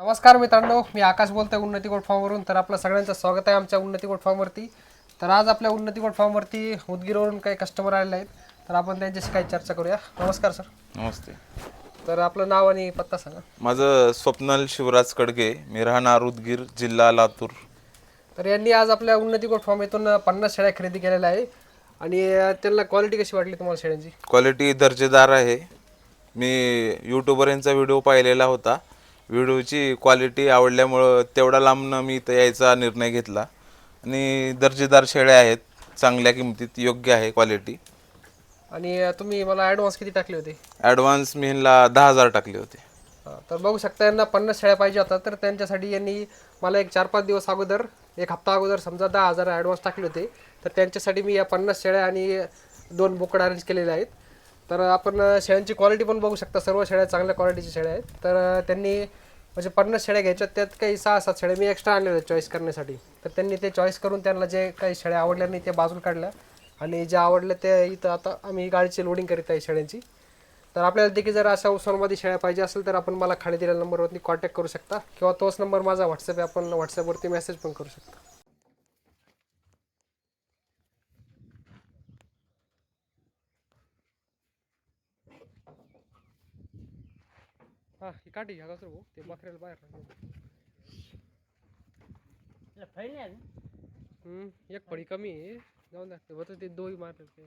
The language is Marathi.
नमस्कार मित्रांनो मी आकाश बोलतोय उन्नती गोट फार्मवरून तर आपलं सगळ्यांचं स्वागत आहे आमच्या उन्नती गोट फार्मवरती तर आज आपल्या उन्नती गोट फार्मवरती उदगीरवरून काही कस्टमर आलेले आहेत. तर आपण त्यांच्याशी काही चर्चा करूया. नमस्कार सर नमस्ते. तर आपलं नाव आणि पत्ता सांगा. माझं स्वप्नल शिवराज कडगे मी राहणार उदगीर जिल्हा लातूर. तर यांनी आज आपल्या उन्नती गोट फार्म इथून पन्नास शेळ्या खरेदी केलेल्या आहे आणि त्यांना क्वालिटी कशी वाटली तुम्हाला शेळ्यांची? क्वालिटी दर्जेदार आहे. मी यूट्यूबर यांचा व्हिडिओ पाहिलेला होता. व्हिडिओची क्वालिटी आवडल्यामुळं तेवढा लांबनं मी इथं यायचा निर्णय घेतला. आणि दर्जेदार शेळ्या आहेत चांगल्या किमतीत योग्य आहे क्वालिटी. आणि तुम्ही मला ॲडव्हान्स किती टाकले होते? ॲडव्हान्स मी ह्यांना दहा हजार टाकले होते. हा, तर बघू शकता यांना पन्नास शेळ्या पाहिजे होता तर त्यांच्यासाठी यांनी मला एक चार पाच दिवस अगोदर एक हप्ता अगोदर समजा दहा हजार ॲडव्हान्स टाकले होते. तर त्यांच्यासाठी मी या पन्नास शेळ्या आणि दोन बोकड अरेंज केलेले आहेत. तर आपण शेळ्यांची क्वालिटी पण बघू शकता. सर्व शेळ्या चांगल्या क्वालिटीच्या शेळ्या आहेत. तर त्यांनी म्हणजे पन्नास शेळ्या घ्यायच्या त्यात काही सहा सात शेळ्या मी एक्स्ट्रा आणलेल्या चॉईस करण्यासाठी. तर त्यांनी ते चॉईस करून त्यांना जे काही शेळ्या आवडल्या नाही ते बाजूला काढल्या. आणि ज्या आवडल्या ते इथं आता आम्ही गाडीची लोडिंग करीत आहे शेळ्यांची. तर आपल्याला देखील जर अशा उस्मानाबादी शेळ्या पाहिजे असेल तर आपण मला खाली दिलेल्या नंबरवरती कॉन्टॅक्ट करू शकता. किंवा तोच नंबर माझा व्हॉट्सअप आहे. आपण व्हॉट्सअपवरती मेसेज पण करू शकता. हा ही काठी घ्या कसं भाऊ ते बकऱ्याला बाहेर. हम्म, एक फळी कमी आहे जाऊन द्या ते होतं ते दोही मारले ते